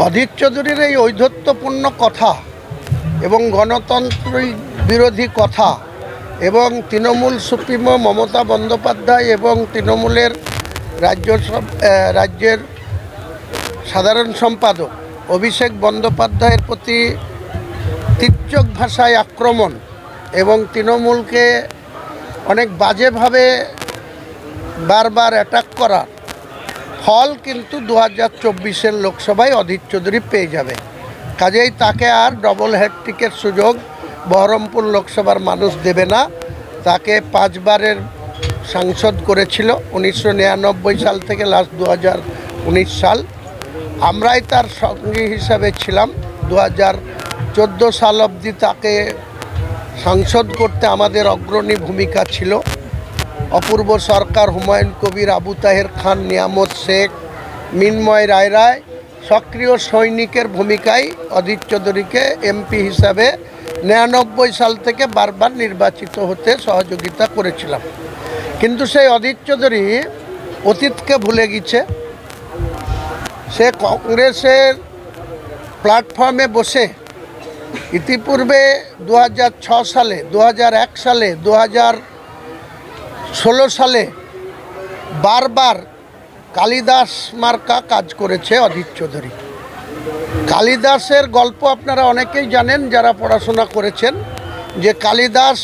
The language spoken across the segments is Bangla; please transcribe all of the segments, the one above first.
অধীর চৌধুরীর এই ঔদ্ধত্যপূর্ণ কথা এবং গণতন্ত্র বিরোধী কথা এবং তৃণমূল সুপ্রিমো মমতা বন্দ্যোপাধ্যায় এবং তৃণমূলের রাজ্য রাজ্যের সাধারণ সম্পাদক অভিষেক বন্দ্যোপাধ্যায়ের প্রতি তীর্যক ভাষায় আক্রমণ এবং তৃণমূলকে অনেক বাজেভাবে বারবার অ্যাটাক করা ফল কিন্তু দু হাজার চব্বিশের লোকসভায় অধীর চৌধুরী পেয়ে যাবে। কাজেই তাকে আর ডবল হ্যাট্রিকের সুযোগ বহরমপুর লোকসভার মানুষ দেবে না। তাকে পাঁচবারের সাংসদ করেছিল উনিশশো নিরানব্বই সাল থেকে লাস্ট দু হাজার উনিশ সাল। আমরাই তার সঙ্গী হিসাবে ছিলাম। দু হাজার চোদ্দ সাল অবধি তাকে সাংসদ করতে আমাদের অগ্রণী ভূমিকা ছিল। অপূর্ব সরকার হুমায়ুন কবির আবু তাহের খান নিয়ামত শেখ, মিনময় রায় রায় সক্রিয় সৈনিকের ভূমিকায় অধীর চৌধুরীকে এমপি হিসাবে নিরানব্বই সাল থেকে বারবার নির্বাচিত হতে সহযোগিতা করেছিলাম। কিন্তু সেই অধীর চৌধুরী অতীতকে ভুলে গেছে। সে কংগ্রেসের প্ল্যাটফর্মে বসে ইতিপূর্বে দু সালে, দু হাজার এক সালে, দু হাজার ষোলো সালে বারবার কালিদাস মার্কা কাজ করেছে অধীর চৌধুরী। কালিদাসের গল্প আপনারা অনেকেই জানেন, যারা পড়াশোনা করেছেন, যে কালিদাস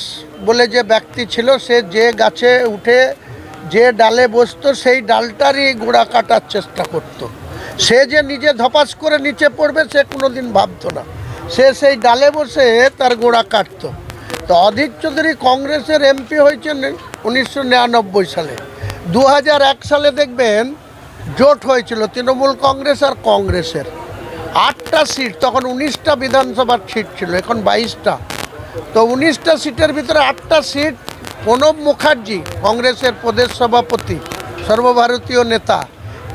বলে যে ব্যক্তি ছিল, সে যে গাছে উঠে যে ডালে বসতো, সেই ডালটারই গোড়া কাটার চেষ্টা করত। সে যে নিজে ধপাস করে নিচে পড়বে, সে কোনো দিন ভাবতো না। সে সেই ডালে বসে তার গোড়া কাটতো। তো অধীর চৌধুরী কংগ্রেসের এমপি হয়েছেন উনিশশো নিরানব্বই সালে। দু সালে দেখবেন জোট হয়েছিল তৃণমূল কংগ্রেস আর কংগ্রেসের। আটটা সিট, তখন উনিশটা বিধানসভার সিট ছিল, এখন বাইশটা। তো উনিশটা সিটের ভিতরে আটটা সিট প্রণব মুখার্জি, কংগ্রেসের প্রদেশ সভাপতি, সর্বভারতীয় নেতা।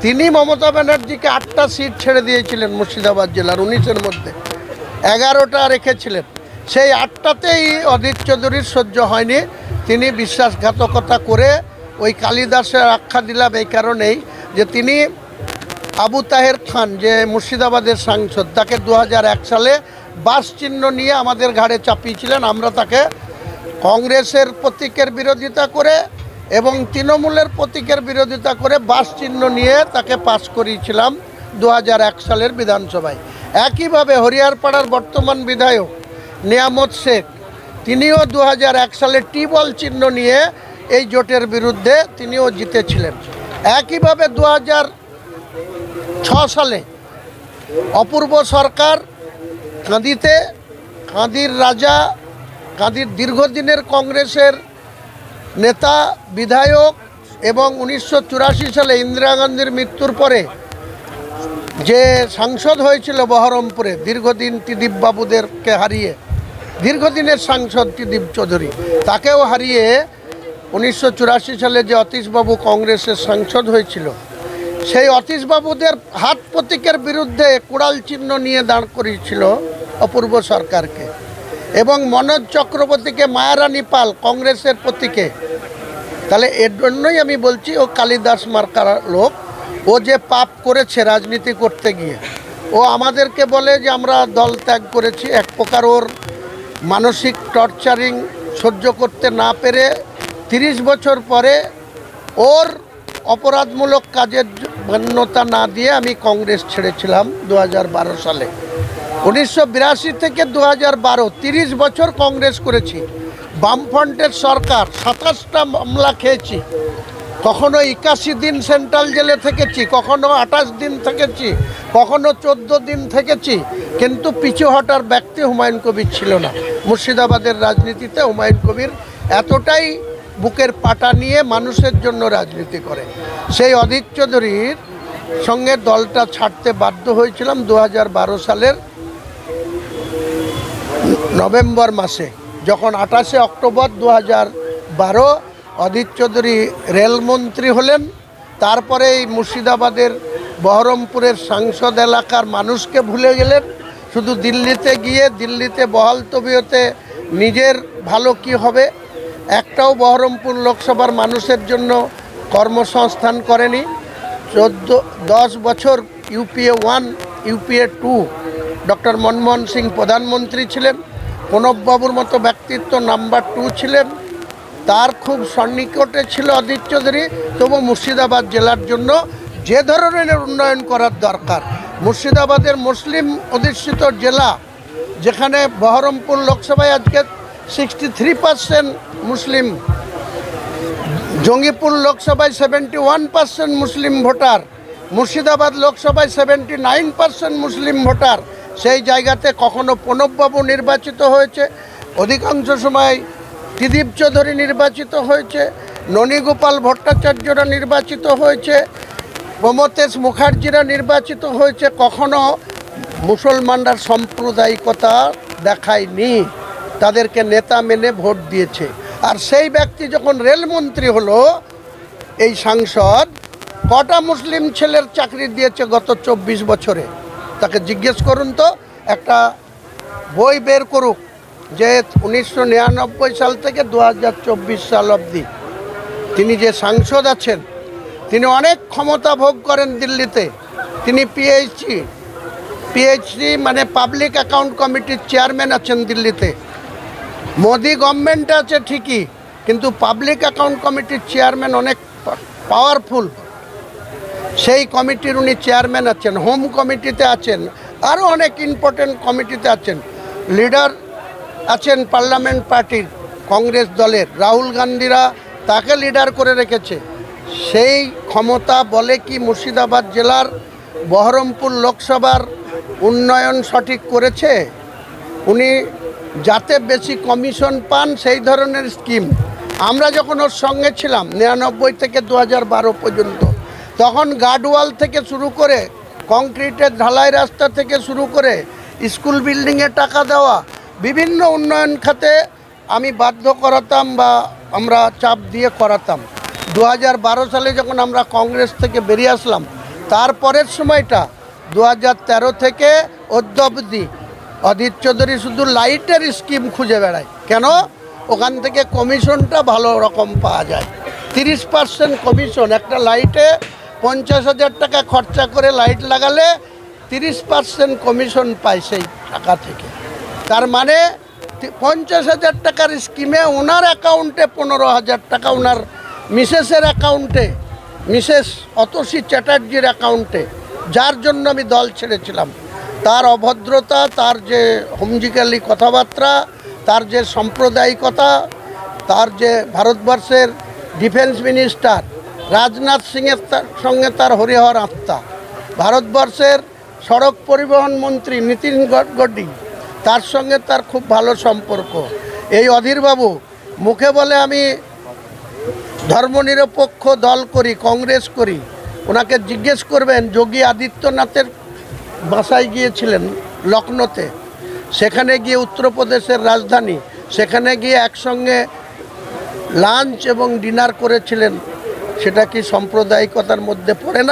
তিনি মমতা ব্যানার্জিকে আটটা সিট ছেড়ে দিয়েছিলেন মুর্শিদাবাদ জেলার উনিশের মধ্যে। এগারোটা রেখেছিলেন। সেই আটটাতেই অধীর চৌধুরীর সহ্য হয়নি। তিনি বিশ্বাসঘাতকতা করে ওই কালিদাসের আখ্যা দিলাম এই কারণেই যে তিনি আবু তাহের খান, যে মুর্শিদাবাদের সাংসদ, তাকে দু হাজার এক সালে বাস চিহ্ন নিয়ে আমাদের ঘাড়ে চাপিয়েছিলেন। আমরা তাকে কংগ্রেসের প্রতীকের বিরোধিতা করে এবং তৃণমূলের প্রতীকের বিরোধিতা করে বাস চিহ্ন নিয়ে তাকে পাশ করিয়েছিলাম দু হাজার এক সালের বিধানসভায়। একইভাবে হরিয়ারপাড়ার বর্তমান বিধায়ক নিয়ামত শেখ তিনিও দু হাজার এক সালে টিবল চিহ্ন নিয়ে এই জোটের বিরুদ্ধে তিনিও জিতেছিলেন। একইভাবে দু হাজার সালে অপূর্ব সরকার কাঁদিতে কাঁদির রাজা, কাঁদির দীর্ঘদিনের কংগ্রেসের নেতা, বিধায়ক এবং উনিশশো চুরাশি সালে ইন্দিরা গান্ধীর মৃত্যুর পরে যে সাংসদ হয়েছিল বহরমপুরে, দীর্ঘদিন ত্রিদীপবাবুদেরকে হারিয়ে দীর্ঘদিনের সাংসদ ত্রিদীপ চৌধুরী। তাকেও হারিয়ে উনিশশো চুরাশি সালে যে অতীশবাবু কংগ্রেসের সাংসদ হয়েছিল, সেই অতীশবাবুদের হাত প্রতীকের বিরুদ্ধে কুড়াল চিহ্ন নিয়ে দাঁড় করিয়েছিল অপূর্ব সরকারকে এবং মনোজ চক্রবর্তীকে মায়ারানী পাল কংগ্রেসের প্রতীকে। তাহলে এর জন্যই আমি বলছি, ও কালিদাস মার্কার লোক, ও যে পাপ করেছে রাজনীতি করতে গিয়ে, ও আমাদেরকে বলে যে আমরা দল ত্যাগ করেছি, এক প্রকার ওর মানসিক টর্চারিং সহ্য করতে না পেরে তিরিশ বছর পরে ওর অপরাধমূলক কাজের মান্যতা না দিয়ে আমি কংগ্রেস ছেড়েছিলাম দু হাজার বারো সালে। উনিশশো বিরাশি থেকে দু হাজার বারো, তিরিশ বছর কংগ্রেস করেছি। বামফ্রন্টের সরকার সাতাশটা মামলা খেয়েছি। কখনো একাশি দিন সেন্ট্রাল জেলে থেকেছি, কখনো আঠাশ দিন থেকেছি, কখনো চোদ্দ দিন থেকেছি, কিন্তু পিছু হটার ব্যক্তি হুমায়ুন কবির ছিল না। মুর্শিদাবাদের রাজনীতিতে হুমায়ুন কবির এতটাই বুকের পাটা নিয়ে মানুষের জন্য রাজনীতি করে। সেই অধীর চৌধুরীর সঙ্গে দলটা ছাড়তে বাধ্য হয়েছিলাম দু হাজার বারো সালের নভেম্বর মাসে, যখন আঠাশে অক্টোবর দু বারো অধীর চৌধুরী রেলমন্ত্রী হলেন তারপরে এই মুর্শিদাবাদের বহরমপুরের সাংসদ এলাকার মানুষকে ভুলে গেলেন। শুধু দিল্লিতে গিয়ে, দিল্লিতে বহাল তবিয়তে নিজের ভালো কি হবে? একটাও বহরমপুর লোকসভার মানুষের জন্য কর্মসংস্থান করেনি। চোদ্দ, দশ বছর UPA one, UPA two, doctor Manmohan Singh প্রধানমন্ত্রী ছিলেন। প্রণববাবুর মতো ব্যক্তিত্ব নাম্বার টু ছিলেন। তার খুব সন্নিকটে ছিল অধীর চৌধুরী। তবু মুর্শিদাবাদ জেলার জন্য যে ধরনের উন্নয়ন করার দরকার। মুর্শিদাবাদের মুসলিম অধিষ্ঠিত জেলা, যেখানে বহরমপুর লোকসভায় আজকে সিক্সটি থ্রি পার্সেন্ট মুসলিম, জঙ্গিপুর লোকসভায় সেভেন্টি ওয়ান পার্সেন্ট মুসলিম ভোটার, মুর্শিদাবাদ লোকসভায় সেভেন্টি নাইন পার্সেন্ট মুসলিম ভোটার। সেই জায়গাতে কখনো প্রণববাবু নির্বাচিত হয়েছে। অধিকাংশ সময় ত্রিদীপ চৌধুরী নির্বাচিত হয়েছে ননীগোপাল ভট্টাচার্যরা নির্বাচিত হয়েছে প্রমতেশ মুখার্জিরা নির্বাচিত হয়েছে, কখনো মুসলমানরা সাম্প্রদায়িকতা দেখায়নি, তাদেরকে নেতা মেনে ভোট দিয়েছে। আর সেই ব্যক্তি যখন রেলমন্ত্রী হলো, এই সাংসদ, কটা মুসলিম ছেলের চাকরি দিয়েছে গত চব্বিশ বছরে? তাকে জিজ্ঞেস করুন তো, একটা বই বের করুক। যে উনিশশো নিরানব্বই সাল থেকে দু হাজার চব্বিশ সাল অবধি তিনি যে সাংসদ আছেন, তিনি অনেক ক্ষমতা ভোগ করেন দিল্লিতে। তিনি পিএইচডি পিএইচডি মানে পাবলিক অ্যাকাউন্ট কমিটির চেয়ারম্যান আছেন দিল্লিতে। মোদি গভর্নমেন্ট আছে ঠিকই, কিন্তু পাবলিক অ্যাকাউন্ট কমিটির চেয়ারম্যান অনেক পাওয়ারফুল সেই কমিটির উনি চেয়ারম্যান আছেন হোম কমিটিতে আছেন আরও অনেক ইম্পর্টেন্ট কমিটিতে আছেন। লিডার আছেন পার্লামেন্ট পার্টির কংগ্রেস দলের। রাহুল গান্ধীরা তাকে লিডার করে রেখেছে। সেই ক্ষমতা বলে কি মুর্শিদাবাদ জেলার বহরমপুর লোকসভার উন্নয়ন সঠিক করেছে? উনি যাতে বেশি কমিশন পান সেই ধরনের স্কিম। আমরা যখন ওর সঙ্গে ছিলাম, নিরানব্বই থেকে দু পর্যন্ত, তখন গার্ডওয়াল থেকে শুরু করে কংক্রিটের ঢালাই রাস্তা থেকে শুরু করে স্কুল বিল্ডিংয়ে টাকা দেওয়া বিভিন্ন উন্নয়ন খাতে আমি বাধ্য করাতাম বা আমরা চাপ দিয়ে করাতাম। দু সালে যখন আমরা কংগ্রেস থেকে বেরিয়ে আসলাম তারপরের সময়টা দু থেকে অদ্য অবধি অধীর চৌধুরী শুধু লাইটের স্কিম খুঁজে বেড়ায়। কেন? ওখান থেকে কমিশনটা ভালো রকম পাওয়া যায়। তিরিশ পার্সেন্ট কমিশন, একটা লাইটে পঞ্চাশ হাজার টাকা খরচা করে লাইট লাগালে তিরিশ পার্সেন্ট কমিশন পায় সেই টাকা থেকে। তার মানে পঞ্চাশ হাজার টাকার স্কিমে ওনার অ্যাকাউন্টে পনেরো হাজার টাকা, ওনার মিসেসের অ্যাকাউন্টে, মিসেস অতসী চ্যাটার্জির অ্যাকাউন্টে, যার জন্য আমি দল ছেড়েছিলাম। তার অভদ্রতা, তার যে হুমজিকালি কথাবার্তা, তার যে সাম্প্রদায়িকতা, তার যে ভারতবর্ষের ডিফেন্স মিনিস্টার, রাজনাথ সিংয়ের সঙ্গে তার হরিহর আত্মা, ভারতবর্ষের সড়ক পরিবহন মন্ত্রী নীতিন গডকরি তার সঙ্গে তার খুব ভালো সম্পর্ক। এই অধীরবাবু মুখে বলে আমি ধর্মনিরপেক্ষ দল করি, কংগ্রেস করি। ওনাকে জিজ্ঞেস করবেন, যোগী আদিত্যনাথের বাসায় গিয়েছিলেন লখনৌতে। সেখানে গিয়ে উত্তরপ্রদেশের রাজধানী। সেখানে গিয়ে একসঙ্গে লাঞ্চ এবং ডিনার করেছিলেন। সেটা কি সাম্প্রদায়িকতার মধ্যে পড়ে না?